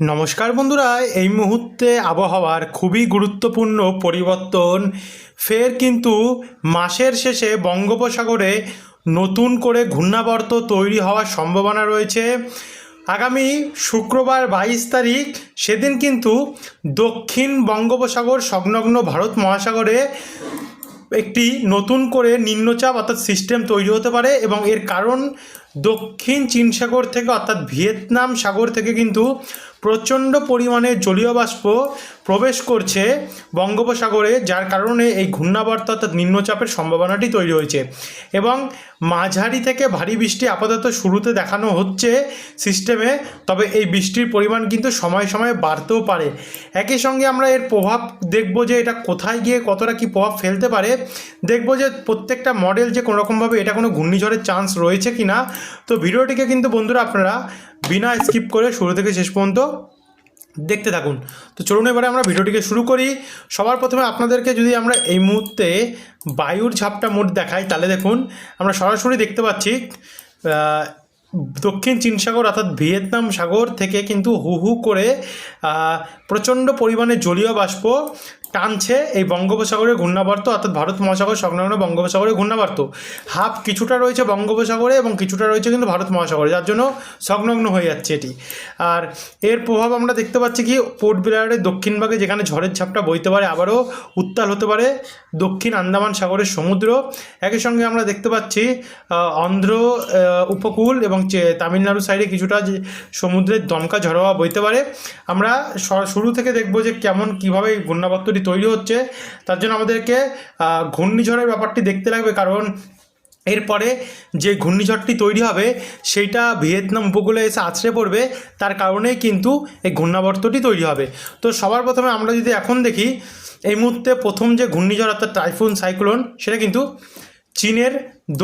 নমস্কার বন্ধুরা, এই মুহূর্তে আবহাওয়ার খুবই গুরুত্বপূর্ণ পরিবর্তন। ফের কিন্তু মাসের শেষে বঙ্গোপসাগরে নতুন করে ঘূর্ণাবর্ত তৈরি হওয়ার সম্ভাবনা রয়েছে। আগামী শুক্রবার বাইশ তারিখ, সেদিন কিন্তু দক্ষিণ বঙ্গোপসাগর সংলগ্ন ভারত মহাসাগরে একটি নতুন করে নিম্নচাপ অর্থাৎ সিস্টেম তৈরি হতে পারে এবং এর কারণ দক্ষিণ চীন সাগর থেকে অর্থাৎ ভিয়েতনাম সাগর থেকে কিন্তু প্রচণ্ড পরিমাণে জলীয় বাষ্প প্রবেশ করছে বঙ্গোপসাগরে, যার কারণে এই ঘূর্ণাবর্ত অর্থাৎ নিম্নচাপের সম্ভাবনাটি তৈরি হয়েছে। এবং মাঝারি থেকে ভারী বৃষ্টি আপাতত শুরুতে দেখানো হচ্ছে সিস্টেমে তবে এই বৃষ্টির পরিমাণ কিন্তু সময় সময়ে বাড়তেও পারে। একই সঙ্গে আমরা এর প্রভাব দেখব যে এটা কোথায় গিয়ে কতটা কি প্রভাব ফেলতে পারে। দেখব যে প্রত্যেকটা মডেল যে কোনোরকমভাবে এটা কোনো ঘূর্ণিঝড়ের চান্স রয়েছে কি না তো ভিডিওটিকে কিন্তু বন্ধুরা আপনারা বিনা স্কিপ করে শুরু থেকে শেষ পর্যন্ত দেখতে থাকুন। তো চলুন এবারে আমরা ভিডিওটিকে শুরু করি। সবার প্রথমে আপনাদেরকে যদি আমরা এই মুহূর্তে বায়ুর ঝাপটা মোট দেখাই, তাহলে দেখুন, আমরা সরাসরি দেখতে পাচ্ছি দক্ষিণ চীন সাগর অর্থাৎ ভিয়েতনাম সাগর থেকে কিন্তু হু হু করে প্রচণ্ড পরিমাণে জলীয় বাষ্প টানছে এই বঙ্গোপসাগরের ঘূর্ণাবর্ত, অর্থাৎ ভারত মহাসাগর সংলগ্ন বঙ্গোপসাগরের ঘূর্ণাবর্ত। হাফ কিছুটা রয়েছে বঙ্গোপসাগরে এবং কিছুটা রয়েছে কিন্তু ভারত মহাসাগরে, যার জন্য সংলগ্ন হয়ে যাচ্ছে এটি। আর এর প্রভাব আমরা দেখতে পাচ্ছি কি, পোর্ট ব্লেয়ারের দক্ষিণ ভাগে যেখানে ঝড়ের ঝাপটা বইতে পারে, আবারও উত্তাল হতে পারে দক্ষিণ আন্দামান সাগরের সমুদ্র। একই সঙ্গে আমরা দেখতে পাচ্ছি অন্ধ্র উপকূল এবং তামিলনাড়ু সাইডে কিছুটা সমুদ্রের দমকা ঝড় বইতে পারে। আমরা শুরু থেকে দেখব যে কেমন, কীভাবে এই ঘূর্ণাবর্তটি তৈরি হচ্ছে, তার জন্য আমাদেরকে ঘূর্ণিঝড়ের ব্যাপারটি দেখতে লাগবে। কারণ এরপরে যে ঘূর্ণিঝড়টি তৈরি হবে, সেইটা ভিয়েতনাম উপকূলে এসে আছড়ে পড়বে। তার কারণেই কিন্তু এই ঘূর্ণাবর্তটি তৈরি হবে। তো সবার প্রথমে আমরা যদি এখন দেখি, এই মুহূর্তে প্রথম যে ঘূর্ণিঝড় অর্থাৎ টাইফুন সাইক্লোন, সেটা কিন্তু চীনের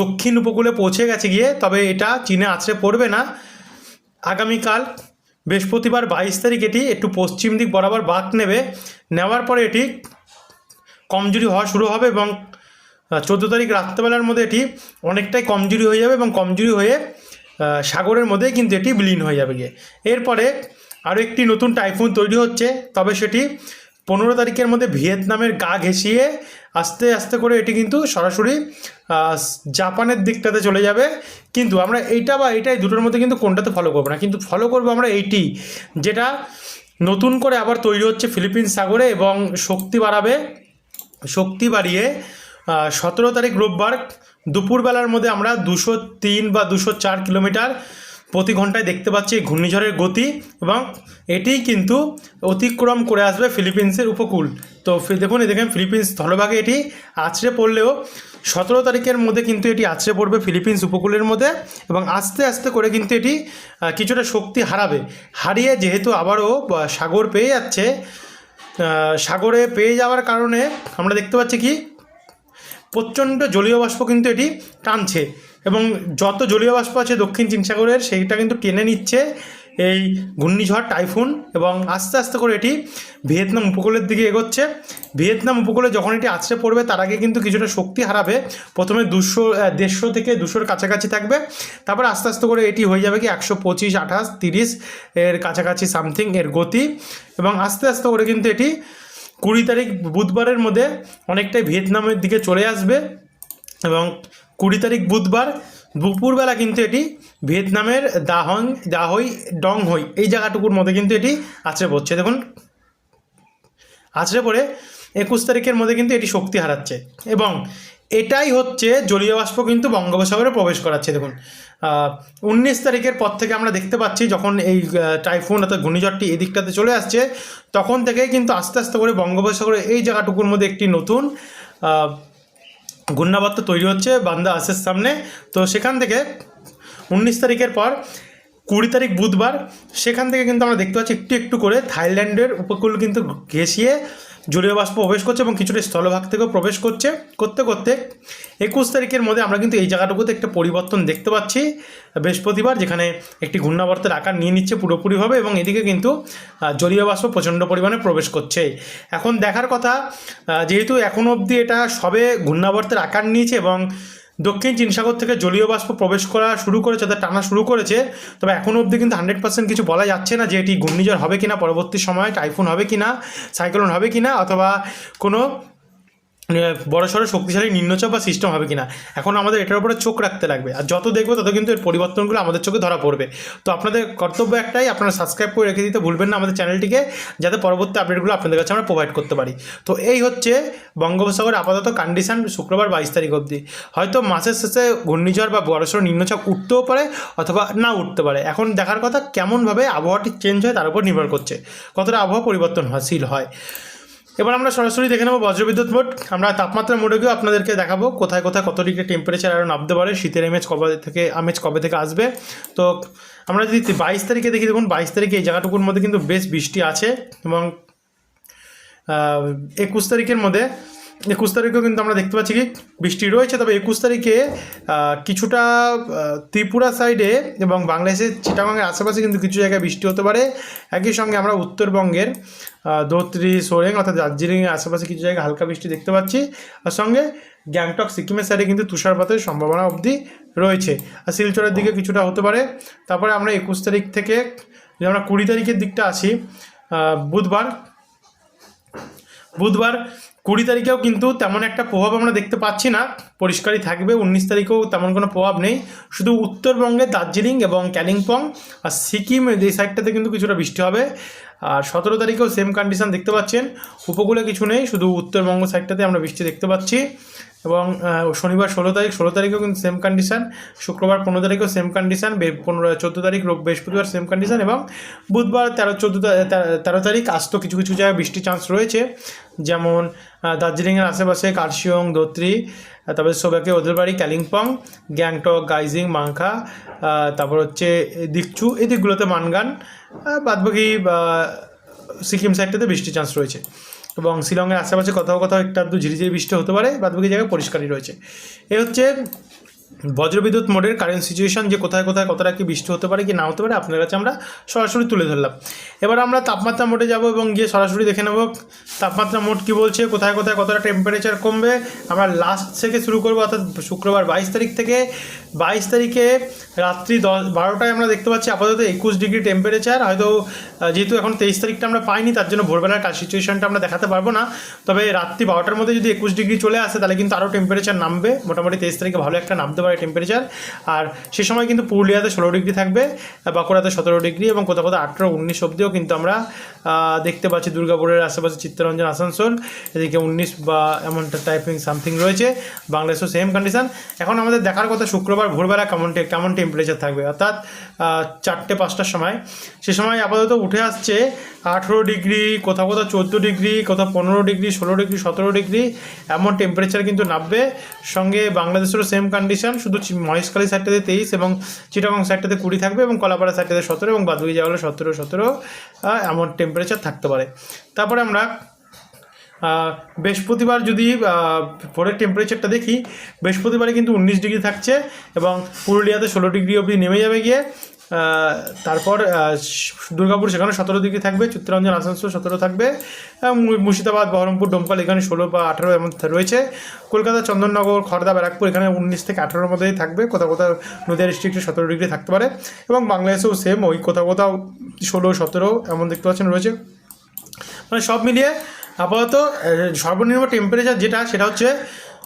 দক্ষিণ উপকূলে পৌঁছে গেছে গিয়ে, তবে এটা চীনে আছড়ে পড়বে না। আগামীকাল বৃহস্পতিবার বাইশ তারিখ এটি একটু পশ্চিম দিক বরাবর বাঁক নেবে। নেওয়ার পরে এটি কমজোরি হওয়া শুরু হবে এবং চোদ্দ তারিখ রাত্রেবেলার মধ্যে এটি অনেকটাই কমজোরি হয়ে যাবে এবং কমজোরি হয়ে সাগরের মধ্যে কিন্তু এটি বিলীন হয়ে যাবে গিয়ে। এরপরে আরও একটি নতুন টাইফুন তৈরি হচ্ছে, তবে সেটি পনেরো তারিখের মধ্যে ভিয়েতনামের গা ঘেঁষিয়ে আস্তে আস্তে করে এটি কিন্তু সরাসরি জাপানের দিকটাতে চলে যাবে। কিন্তু আমরা এইটা বা এইটাই দুটোর মধ্যে কিন্তু কোনটাতে ফলো করব না। কিন্তু ফলো করব আমরা এইটি, যেটা নতুন করে আবার তৈরি হচ্ছে ফিলিপিন্স সাগরে এবং শক্তি বাড়াবে। শক্তি বাড়িয়ে সতেরো তারিখ রোববার দুপুরবেলার মধ্যে আমরা দুশো তিন বা দুশো চার কিলোমিটার প্রতি ঘন্টায় দেখতে পাচ্ছি এই ঘূর্ণিঝড়ের গতি এবং এটিই কিন্তু অতিক্রম করে আসবে ফিলিপিন্সের উপকূল। তো দেখুন, এই দেখেন, ফিলিপিন্স স্থলভাগে এটি আছড়ে পড়লেও সতেরো তারিখের মধ্যে কিন্তু এটি আছড়ে পড়বে ফিলিপিন্স উপকূলের মধ্যে এবং আস্তে আস্তে করে কিন্তু এটি কিছুটা শক্তি হারাবে। হারিয়ে যেহেতু আবারও সাগর পেয়ে যাচ্ছে সাগরে পেয়ে যাওয়ার কারণে আমরা দেখতে পাচ্ছি কি প্রচণ্ড জলীয় বাষ্প কিন্তু এটি টানছে এবং যত জলীয় বাষ্প আছে দক্ষিণ চীন সাগরের সেইটা কিন্তু টেনে নিচ্ছে এই ঘূর্ণিঝড়, টাইফুন এবং আস্তে আস্তে করে এটি ভিয়েতনাম উপকূলের দিকে এগোচ্ছে। ভিয়েতনাম উপকূলে যখন এটি আছড়ে পড়বে, তার আগে কিন্তু কিছুটা শক্তি হারাবে। প্রথমে দুশো দেড়শো থেকে দুশোর কাছাকাছি থাকবে। তারপর আস্তে আস্তে করে এটি হয়ে যাবে কি একশো পঁচিশ, আঠাশ, তিরিশ এর কাছাকাছি সামথিং এর গতি এবং আস্তে আস্তে করে কিন্তু এটি কুড়ি তারিখ বুধবারের মধ্যে অনেকটাই ভিয়েতনামের দিকে চলে আসবে এবং কুড়ি তারিখ বুধবার দুপুরবেলা কিন্তু এটি ভিয়েতনামের দাহং দাহই ডং হই এই জায়গাটুকুর মধ্যে কিন্তু এটি আছড়ে পড়ছে। দেখুন, আছড়ে পড়ে একুশ তারিখের মধ্যে কিন্তু এটি শক্তি হারাচ্ছে এবং এটাই হচ্ছে জলীয় বাষ্প কিন্তু বঙ্গোপসাগরে প্রবেশ করাচ্ছে, দেখুন। উনিশ তারিখের পর থেকে আমরা দেখতে পাচ্ছি যখন এই টাইফুন অর্থাৎ ঘূর্ণিঝড়টি এই দিকটাতে চলে আসছে, তখন থেকেই কিন্তু আস্তে আস্তে করে বঙ্গোপসাগরে এই জায়গাটুকুর মধ্যে একটি নতুন ঘূর্ণাবর্ত তৈরি হচ্ছে বান্দা আসের সামনে। তো সেখান থেকে উনিশ তারিখের পর, কুড়ি তারিখ বুধবার, সেখান থেকে কিন্তু আমরা দেখতে পাচ্ছি একটু একটু করে থাইল্যান্ডের উপকূল কিন্তু ঘেঁষিয়ে জলীয় বাষ্প প্রবেশ করছে এবং কিছুটা স্থলভাগ থেকেও প্রবেশ করছে। করতে করতে একুশ তারিখের মধ্যে আমরা কিন্তু এই জায়গাটুকুতে একটা পরিবর্তন দেখতে পাচ্ছি। বৃহস্পতিবার যেখানে একটি ঘূর্ণাবর্তের আকার নিয়ে নিচ্ছে পুরোপুরিভাবে এবং এদিকে কিন্তু জলীয় বাষ্প প্রচণ্ড পরিমাণে প্রবেশ করছে। এখন দেখার কথা যেহেতু এখন অবধি এটা সবে ঘূর্ণাবর্তের আকার নিয়েছে এবং দক্ষিণ চীন সাগর থেকে জলীয় বাষ্প প্রবেশ করা শুরু করেছে তাদের টানা শুরু করেছে। তবে এখনও অবধি কিন্তু হান্ড্রেড পার্সেন্ট কিছু বলা যাচ্ছে না যে এটি ঘূর্ণিঝড় হবে কিনা, পরবর্তী সময়ে টাইফুন হবে কিনা, সাইক্লোন হবে কিনা, অথবা কোনো বড় সড়ো শক্তিশালী নিম্নচাপ বা সিস্টেম হবে কিনা? এখন আমাদের এটার উপরে চোখ রাখতে লাগবে। আর যত দেখব তত কিন্তু এর পরিবর্তনগুলো আমাদের চোখে ধরা পড়বে। তো আপনাদের কর্তব্য একটাই, আপনারা সাবস্ক্রাইব করে রেখে দিতে ভুলবেন না আমাদের চ্যানেলটিকে যাতে পরবর্তী আপডেটগুলো আপনাদের কাছে আমরা প্রোভাইড করতে পারি। তো এই হচ্ছে বঙ্গোপসাগর আপাতত কন্ডিশন শুক্রবার বাইশ তারিখ অবধি। হয়তো মাসের শেষে ঘূর্ণিঝড় বা বড়সড় নিম্নচাপ উঠতেও পারে অথবা না উঠতে পারে। এখন দেখার কথা কেমনভাবে আবহাওয়াটি চেঞ্জ হয় তার উপর নির্ভর করছে। কতটা আবহাওয়া পরিবর্তনশীল হয়? এবার আমরা সরাসরি দেখে নেব বজ্রবিদ্যুৎ মোড আমরা তাপমাত্রা মোডে গিয়েও আপনাদেরকে দেখাবো কোথায় কোথায় কত ডিগ্রি টেম্পারেচার আরও নামতে পারে, শীতের এমেজ কবে থেকে আমেজ কবে থেকে আসবে। তো আমরা যদি বাইশ তারিখে দেখি, দেখুন বাইশ তারিখে এই জায়গাটুকুর মধ্যে কিন্তু বেশ বৃষ্টি আছে এবং একুশ তারিখের মধ্যে একুশ তারিখেও কিন্তু আমরা দেখতে পাচ্ছি কি বৃষ্টি রয়েছে, তবে একুশ তারিখে কিছুটা ত্রিপুরা সাইডে এবং বাংলাদেশের চিটাগাংয়ের আশেপাশে কিন্তু কিছু জায়গায় বৃষ্টি হতে পারে। একই সঙ্গে আমরা উত্তরবঙ্গের ধোত্রি, সোরেং অর্থাৎ দার্জিলিংয়ের আশেপাশে কিছু জায়গায় হালকা বৃষ্টি দেখতে পাচ্ছি। আর সঙ্গে গ্যাংটক, সিকিমের সাইডে কিন্তু তুষারপাতের সম্ভাবনা অবধি রয়েছে। আর শিলচরের দিকে কিছুটা হতে পারে। তারপরে আমরা একুশ তারিখ থেকে, যদি আমরা কুড়ি তারিখের দিকটা আসি বুধবার বুধবার কুড়ি তারিখেও কিন্তু তেমন একটা প্রভাব আমরা দেখতে পাচ্ছি না। পরিষ্কারই থাকবে, উনিশ তারিখেও তেমন কোনো প্রভাব নেই। শুধু উত্তরবঙ্গে দার্জিলিং এবং কালিম্পং আর সিকিম এই সাইডটাতে কিন্তু কিছুটা বৃষ্টি হবে। আর সতেরো তারিখেও সেম কন্ডিশান দেখতে পাচ্ছেন। উপকূলে কিছু নেই, শুধু উত্তরবঙ্গ সাইডটাতে আমরা বৃষ্টি দেখতে পাচ্ছি। এবং শনিবার ষোলো তারিখ, ষোলো তারিখেও কিন্তু সেম কন্ডিশান শুক্রবার পনেরো তারিখেও সেম কন্ডিশন পনেরো, চোদ্দ তারিখ বৃহস্পতিবার সেম কন্ডিশন এবং বুধবার তেরো, চোদ্দ তেরো তারিখ আজ তো কিছু কিছু জায়গায় বৃষ্টির চান্স রয়েছে। যেমন দার্জিলিংয়ের আশেপাশে কার্শিয়ং ধোত্রি তারপরে ওদের বাড়ি কালিম্পং, গ্যাংটক, গাইজিং, মাংখা তারপর হচ্ছে দিকচু, এই দিকগুলোতে মানগান বাদবাকি সিকিম সাইডটাতে বৃষ্টির চান্স রয়েছে। এবং শিলংয়ের আশেপাশে কোথাও কোথাও একটু আধটু ঝিরিঝিরি বৃষ্টি হতে পারে, বাদবাকি জায়গায় পরিষ্কারই রয়েছে। এ হচ্ছে বজ্রবিদ্যুৎ মোডের কারেন্ট সিচুয়েশন যে কোথায় কোথায় কতটা কি বৃষ্টি হতে পারে কি না হতে পারে আপনার কাছে আমরা সরাসরি তুলে ধরলাম। এবার আমরা তাপমাত্রা মোডে যাব এবং গিয়ে সরাসরি দেখে নেব তাপমাত্রা মোড কি বলছে, কোথায় কোথায় কতটা টেম্পারেচার কমবে। আমরা লাস্ট থেকে শুরু করব, অর্থাৎ শুক্রবার বাইশ তারিখ থেকে। বাইশ তারিখে রাত্রি দশ, বারোটায় আমরা দেখতে পাচ্ছি আপাতত একুশ ডিগ্রি টেম্পারেচার হয়তো যেহেতু এখন তেইশ তারিখটা আমরা পাইনি, তার জন্য ভোরবেলার কাজ সিচুয়েশনটা আমরা দেখাতে পারব না। তবে রাত্রি বারোটার মধ্যে যদি একুশ ডিগ্রি চলে আসে, তাহলে কিন্তু আরও টেম্পারেচার নামবে। মোটামুটি তেইশ তারিখে ভালো একটা নামতে পারে টেম্পারেচার আর সে সময় কিন্তু পুরুলিয়াতে ষোলো ডিগ্রি থাকবে, বাঁকুড়াতে সতেরো ডিগ্রি এবং কোথাও কোথাও আঠেরো, উনিশ অব্দিও কিন্তু আমরা দেখতে পাচ্ছি দুর্গাপুরের আশেপাশে চিত্তরঞ্জন, আসানসোল, এদিকে উনিশ বা এমনটা টাইপিং সামথিং রয়েছে, বাংলাদেশও সেম কন্ডিশন এখন আমাদের দেখার কথা শুক্রবার, ভোরবেলা কেমন কেমন টেম্পারেচার থাকবে? অর্থাৎ চারটে, পাঁচটার সময়। সে সময় আপাতত উঠে আসছে আঠেরো ডিগ্রি, কোথাও কোথাও চোদ্দ ডিগ্রি, কোথাও পনেরো ডিগ্রি, ষোলো ডিগ্রি, সতেরো ডিগ্রি, এমন টেম্পারেচার কিন্তু নামবে। সঙ্গে বাংলাদেশেরও সেম কন্ডিশন শুধু মহেশ মহেশখালী সাইডটাতে তেইশ এবং চিটাগং সাইডটাতে কুড়ি থাকবে এবং কলাপাড়া সাইডটাতে সতেরো এবং বাদুই হলে সতেরো সতেরো এমন টেম্পারেচার থাকতে পারে। তারপরে আমরা বৃহস্পতিবার যদি পরের টেম্পারেচারটা দেখি, বৃহস্পতিবারে কিন্তু উনিশ ডিগ্রি থাকছে এবং পুরুলিয়াতে ষোলো ডিগ্রি অবধি নেমে যাবে গিয়ে তারপর দুর্গাপুর সেখানে সতেরো ডিগ্রি থাকবে, চিত্তরঞ্জন আসানসোল সতেরো থাকবে মুর্শিদাবাদ, বহরমপুর ডোমকাল এখানে ষোলো বা আঠেরো এমন রয়েছে। কলকাতা, চন্দননগর খড়দা ব্যারাকপুর এখানে উনিশ থেকে আঠেরোর মধ্যেই থাকবে। কোথাও কোথাও নদীয়া ডিস্ট্রিক্টে সতেরো ডিগ্রি থাকতে পারে এবং বাংলাদেশেও সেম ওই কোথাও কোথাও ষোলো, সতেরো এমন দেখতে পাচ্ছেন রয়েছে। মানে সব মিলিয়ে আপাতত সর্বনিম্ন টেম্পারেচার যেটা, সেটা হচ্ছে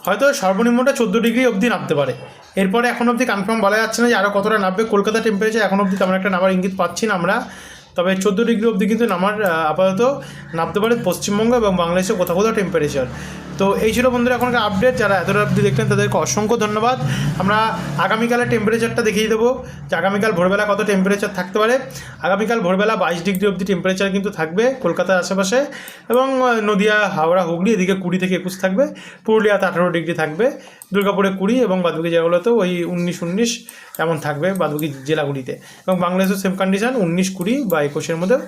হয়তো সর্বনিম্নটা চোদ্দ ডিগ্রি অবধি নামতে পারে। এরপরে এখন অবধি কনফার্ম বলা যাচ্ছে না যে আরও কতটা নামবে। কলকাতা টেম্পারেচার এখন অবধি তেমন একটা নামার ইঙ্গিত পাচ্ছি না আমরা। তবে চোদ্দ ডিগ্রি অবধি কিন্তু নামার আপাতত নামতে পারে পশ্চিমবঙ্গ এবং বাংলাদেশে কোথাও কোথাও টেম্পারেচার তো এই ছিল বন্ধুরা এখনকার আপডেট যারা এতটা অবধি দেখলেন, তাদেরকে অসংখ্য ধন্যবাদ। আমরা আগামীকালের টেম্পারেচারটা দেখিয়ে দেবো যে আগামীকাল ভোরবেলা কত টেম্পারেচার থাকতে পারে। আগামীকাল ভোরবেলা বাইশ ডিগ্রি অবধি টেম্পারেচার কিন্তু থাকবে কলকাতার আশেপাশে এবং নদিয়া, হাওড়া, হুগলি, এদিকে কুড়ি থেকে একুশ থাকবে। পুরুলিয়াতে আঠারো ডিগ্রি থাকবে। দুর্গাপুরে কুড়ি এবং বাদবাকি জেলাগুলোতেও ওই উনিশ উনিশ এমন থাকবে বাদবাকি জেলাগুলিতে। এবং বাংলাদেশের সেম কন্ডিশন উনিশ, কুড়ি বা একুশের মধ্যেও।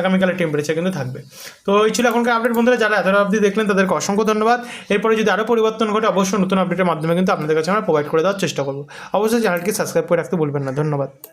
আগামীকালের টেম্পারেচার কিন্তু থাকবে। তো এই ছিল এখনকার আপডেট বন্ধুরা, যারা এতটা অবধি দেখলেন, তাদেরকে অসংখ্য ধন্যবাদ। এরপরে যদি আরও পরিবর্তন ঘটে, অবশ্যই নতুন আপডেটের মাধ্যমে কিন্তু আপনাদের কাছে আমরা প্রোভাইড করে দেওয়ার চেষ্টা করব। অবশ্যই চ্যানেলকে সাবস্ক্রাইব করে রাখতে ভুলবেন না। ধন্যবাদ।